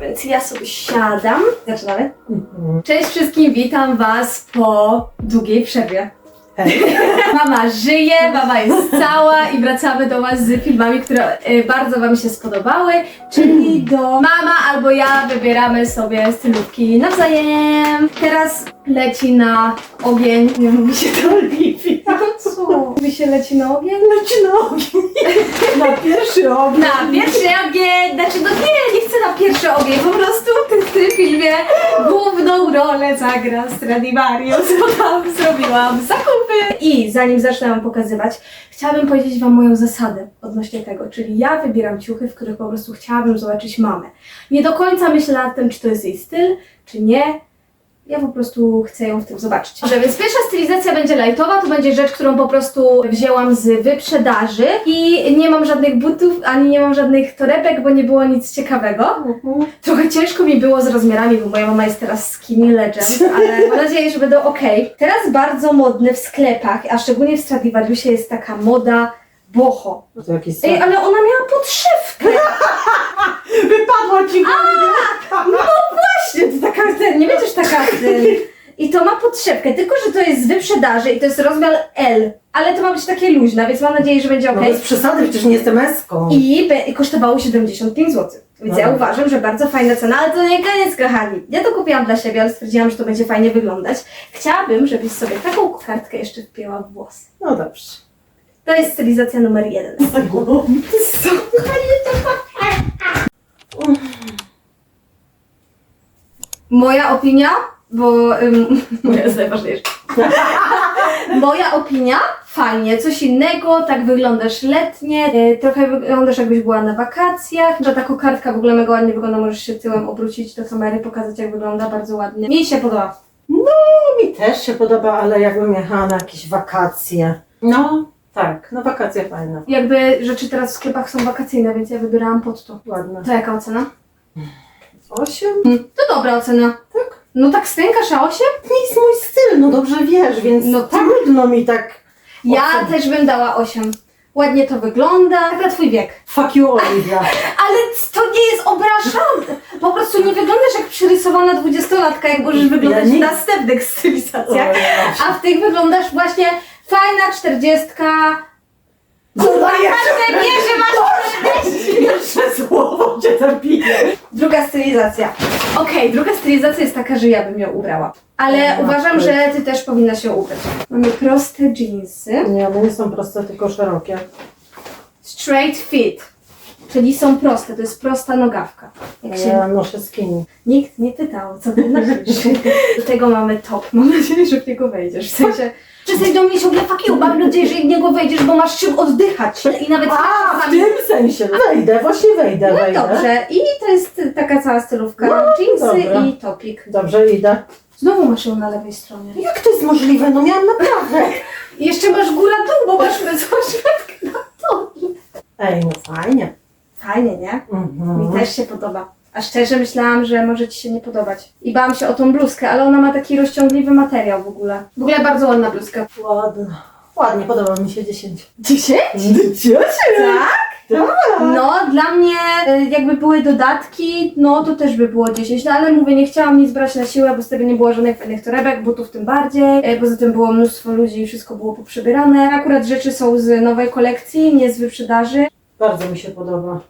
Więc ja sobie siadam. Zaczynamy? Mhm. Cześć wszystkim, witam Was po długiej przerwie. Mama żyje, mama jest cała i wracamy do Was z filmami, które e, bardzo Wam się spodobały, czyli do mama albo ja wybieramy sobie stylówki nawzajem. Teraz leci na ogień, nie mówi się to? Mówi się leci na ogień? Leci na ogień. Na pierwszy ogień. Na pierwszy ogień, znaczy no nie, nie chcę na pierwszy ogień, po prostu w tym, filmie główną rolę zagra Stradivarius, bo tam zrobiłam zakupy. I zanim zacznę Wam pokazywać, chciałabym powiedzieć Wam moją zasadę odnośnie tego, czyli ja wybieram ciuchy, w których po prostu chciałabym zobaczyć mamę. Nie do końca myślę nad tym, czy to jest jej styl, czy nie. Ja po prostu chcę ją w tym zobaczyć. Dobrze, więc pierwsza stylizacja będzie lightowa, to będzie rzecz, którą po prostu wzięłam z wyprzedaży i nie mam żadnych butów, ani nie mam żadnych torebek, bo nie było nic ciekawego. Mhm. Trochę ciężko mi było z rozmiarami, bo moja mama jest teraz skinny legend, ale mam nadzieję, że będą ok. Teraz bardzo modny w sklepach, a szczególnie w Stradivariusie jest taka moda boho. To jakiś Ej, ale ona miała podszewkę! Wypadła ci go. Właśnie, to taka ten, nie będziesz taka ten. I to ma podszewkę, tylko że to jest z wyprzedaży i to jest rozmiar L, ale to ma być takie luźne, więc mam nadzieję, że będzie ok. No bez przesady, przecież nie jestem eską. I, be- I kosztowało 75 zł. Więc No ja dobra. uważam, że bardzo fajna cena, ale to nie koniec, kochani. Ja to kupiłam dla siebie, ale stwierdziłam, że to będzie fajnie wyglądać. Chciałabym, żebyś sobie taką kartkę jeszcze wpięła w włosy. No dobrze. To jest stylizacja numer jeden. Co? Moja opinia, bo ym, moja jest najważniejsza. Moja opinia, fajnie, coś innego, tak wyglądasz letnie, e, trochę wyglądasz jakbyś była na wakacjach, że ta kokardka w ogóle mega ładnie wygląda, możesz się tyłem obrócić do kamery, pokazać jak wygląda, bardzo ładnie. Mi się podoba. Mi też się podoba, ale jakbym jechała na jakieś wakacje. No, tak, no wakacje fajne. Jakby rzeczy teraz w sklepach są wakacyjne, więc ja wybierałam pod to. Ładne. To jaka ocena? Osiem? To dobra ocena. Tak. No tak stękasz, a 8? Nie jest mój styl, no dobrze wiesz, więc No no tak. trudno mi tak... Ja też bym dała 8. Ładnie to wygląda, tak na twój wiek. Fuck you, Olivia. Ale to nie jest obrażane. Po prostu nie wyglądasz jak przyrysowana dwudziestolatka, jak możesz wyglądać Ja nie- w następnych stylizacjach. A w tych wyglądasz właśnie fajna czterdziestka. Kurwa, Każde wie, że masz 40. Jeszcze słowo cię zabiję. Druga stylizacja. Okej, druga stylizacja jest taka, że ja bym ją ubrała. Ale O, uważam, matko. że ty też powinnaś ją ubrać. Mamy proste jeansy. Nie, one nie są proste, tylko szerokie. Straight fit. Czyli są proste, to jest prosta nogawka. Jak się Ja noszę skinny. Nikt nie pytał, co ty nosisz. Do tego mamy top. Mam nadzieję, że w niego wejdziesz. W sensie, przestań do mnie ciągle fuck you. Mam nadzieję, że w niego wejdziesz, bo masz czym oddychać. I nawet A, w tym sensie. Wejdę, właśnie wejdę, No wejdę. dobrze. I to jest taka cała stylówka. No, Jeansy dobra. i topik. Dobrze, idę. Znowu masz ją na lewej stronie. Jak to jest możliwe? No miałam naprawdę. I jeszcze masz góra-dół, bo masz szwedkę na to. Ej, no fajnie. Fajnie, nie? Mhm. Mi też się podoba. A szczerze myślałam, że może Ci się nie podobać. I bałam się o tą bluzkę, ale ona ma taki rozciągliwy materiał w ogóle. W ogóle bardzo ładna bluzka. Ładna. Ładnie, podoba mi się 10. 10? Tak? No, dla mnie y, jakby były dodatki, no to też by było 10, no ale mówię, nie chciałam nic brać na siłę, bo wtedy nie było żadnych fajnych torebek, butów tym bardziej, y, poza tym było mnóstwo ludzi i wszystko było poprzebierane. Akurat rzeczy są z nowej kolekcji, nie z wyprzedaży. Bardzo mi się podoba.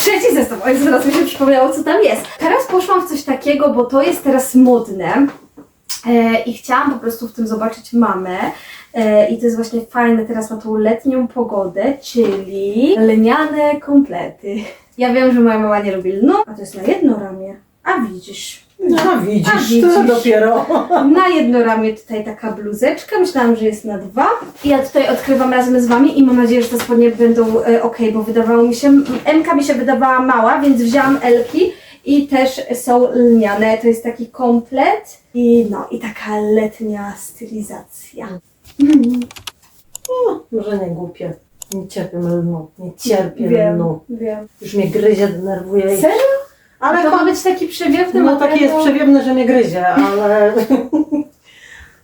Trzeci zestaw, oj, zaraz mi się przypomniało, co tam jest. Teraz poszłam w coś takiego, bo to jest teraz modne e, i chciałam po prostu w tym zobaczyć mamę. E, I to jest właśnie fajne teraz na tą letnią pogodę, czyli lniane komplety. Ja wiem, że moja mama nie lubi lnu, a to jest na jedno ramię. A widzisz, No widzisz, A, to widzisz. dopiero. na jedno ramię tutaj taka bluzeczka, myślałam, że jest na dwa. I ja tutaj odkrywam razem z wami i mam nadzieję, że te spodnie będą e, ok, bo wydawało mi się, M mi się wydawała mała, więc wzięłam Elki i też są lniane. To jest taki komplet i no, i taka letnia stylizacja. O, może nie głupie. Nie cierpię lnu. Nie cierpię Wiem, lnu. wiem. Już mnie gryzie, denerwuje. i- Serio? Ale to ma być taki przewiewny no taki jest przewiewny, że mnie gryzie, ale...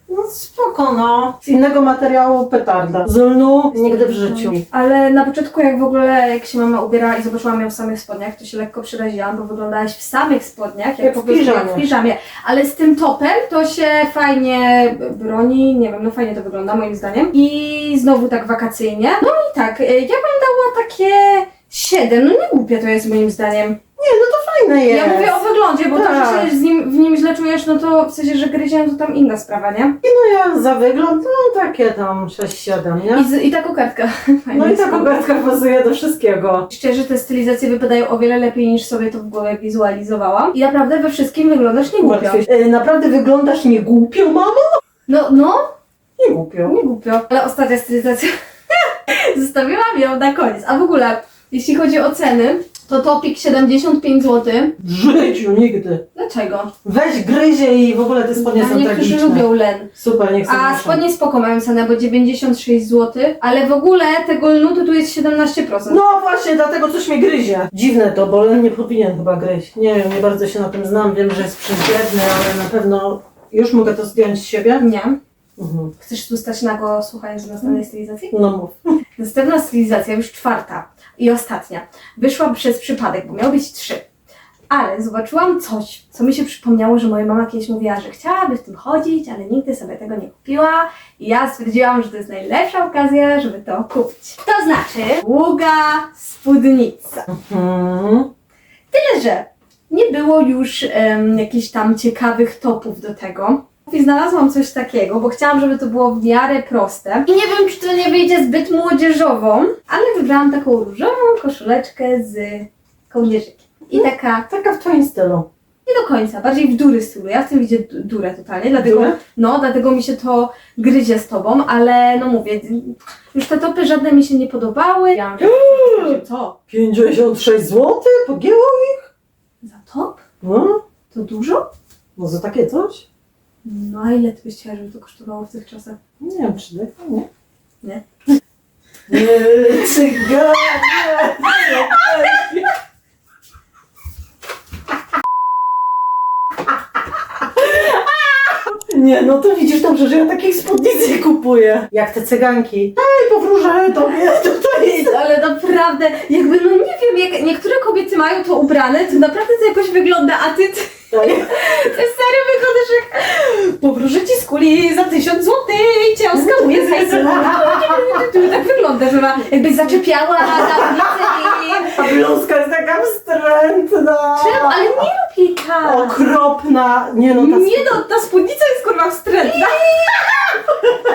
No spoko, no. Z innego materiału petarda. Z lnu nigdy w życiu. Ale na początku, jak w ogóle, jak się mama ubierała i zobaczyłam ją w samych spodniach, to się lekko przeraziłam, bo wyglądałaś w samych spodniach, jak, Jak po w prostu piżamie. jak w piżamie. Ale z tym topem to się fajnie broni, nie wiem, no fajnie to wygląda moim zdaniem. I znowu tak wakacyjnie. No i tak, y, ja bym dała takie 7, no nie głupie to jest moim zdaniem. Nie, no to jest. Ja mówię o wyglądzie, bo to, Tak. że się z nim, w nim źle czujesz, no to w sensie, że gryziałem, to tam inna sprawa, nie? No ja za wygląd, no takie tam 6-7, nie? I, z, i ta kokardka. No i ta kopertka pasuje do wszystkiego. Szczerze, te stylizacje wypadają o wiele lepiej niż sobie to w głowie wizualizowałam. I naprawdę we wszystkim wyglądasz nie głupio. Łatwiej. E, Naprawdę wyglądasz nie głupio, mamo? No, no, Nie głupio. nie głupio. Ale ostatnia stylizacja, zostawiłam ją na koniec. A w ogóle, jeśli chodzi o ceny, to topik 75 zł. W życiu nigdy. Dlaczego? Weź gryzie i w ogóle te spodnie A są niektórzy tragiczne. lubią len. Super, niech sobie A noszą. spodnie spoko mają cenę, bo 96 zł. Ale w ogóle tego lnu to tu jest 17%. No właśnie, dlatego coś mnie gryzie. Dziwne to, bo len nie powinien chyba gryźć. Nie wiem, nie bardzo się na tym znam. Wiem, że jest przyziemny, ale na pewno już mogę to zdjąć z siebie. Nie. Mhm. Chcesz tu stać nago słuchając następnej stylizacji? No mów. Następna stylizacja, już czwarta i ostatnia, wyszła przez przypadek, bo miało być trzy. Ale zobaczyłam coś, co mi się przypomniało, że moja mama kiedyś mówiła, że chciałaby w tym chodzić, ale nigdy sobie tego nie kupiła. I ja stwierdziłam, że to jest najlepsza okazja, żeby to kupić. To znaczy długa spódnica. Mhm. Tyle, że nie było już em, jakichś tam ciekawych topów do tego. I znalazłam coś takiego, bo chciałam, żeby to było w miarę proste. I nie wiem, czy to nie wyjdzie zbyt młodzieżową, ale wybrałam taką różową koszuleczkę z kołnierzykiem. I taka, Taka w twoim stylu. nie do końca, bardziej w dury stylu. Ja w tym widzę du- durę totalnie, dlatego, Durę? no, dlatego mi się to gryzie z tobą, ale no mówię, już te topy żadne mi się nie podobały. Ja że co? 56 zł? Pogięło? Za top? No, To dużo? no za takie coś? No a ile ty byś chciała, żeby to kosztowało w tych czasach? Nie wiem, czy nie. Nie. Nie, cyganie! Nie, no to widzisz dobrze, że ja takich spódnic nie kupuję. Jak te cyganki. Ej, powróżę tobie tutaj. Ale naprawdę, jakby no nie wiem, jak niektóre kobiety mają to ubrane, to naprawdę to jakoś wygląda, a ty, ty, ty serio wyglądasz jak powróżę ci z kuli za tysiąc złotych i cię oskamuję z hajsu. Tak wygląda, że ma, jakbyś zaczepiała na ulicy i... A bluzka jest taka wstrętna. Czemu? Ale nie tak. Okropna. Nie no, ta Nie no, ta spódnica jest kurwa wstrętna.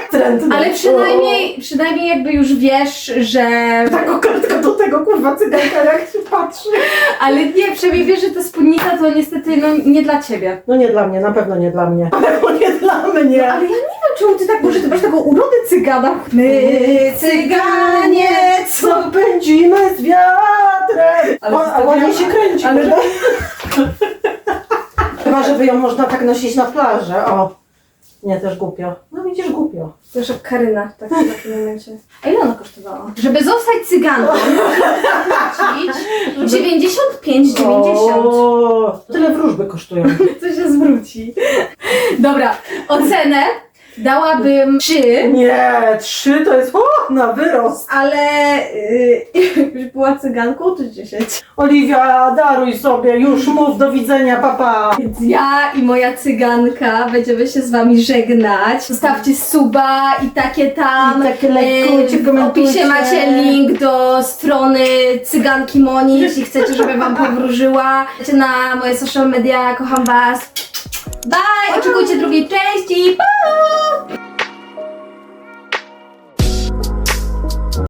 wstrętna. Ale przynajmniej, przynajmniej jakby już wiesz, że... Ta kokardka do tego kurwa cyganka jak się patrzy. Ale nie, przynajmniej wiesz, że ta spódnica to niestety no, nie dla ciebie. No nie dla mnie, na pewno nie dla mnie. Na pewno nie dla mnie. Ale ja nie wiem, czemu ty tak, może ty masz taką urodę cygana. My cyganie, co... Pędzimy z wiatrem? Ale O, a ładnie się kręci. Ale- prawda? Chyba, żeby ją można tak nosić na plażę. O. Nie, też głupio. No widzisz, głupio. Już jak Karyna tak, w takim momencie. A ile ona kosztowała? Żeby zostać cyganką, musisz 95, 90. O, tyle wróżby kosztują. Co się zwróci. Dobra, ocenę dałabym 3, Nie, trzy to jest o, na wyrost. ale yy, jakbyś była cyganką, to 10. Oliwia, daruj sobie, już mów, do widzenia, papa. Więc ja i moja cyganka będziemy się z wami żegnać. Zostawcie suba i takie tam. I takie lajkujcie, e, W komentujcie. opisie macie link do strony cyganki Moni, jeśli chcecie, żeby wam powróżyła. Idźcie na moje social media, kocham was. Bye! Oczekujcie drugiej części! Pa!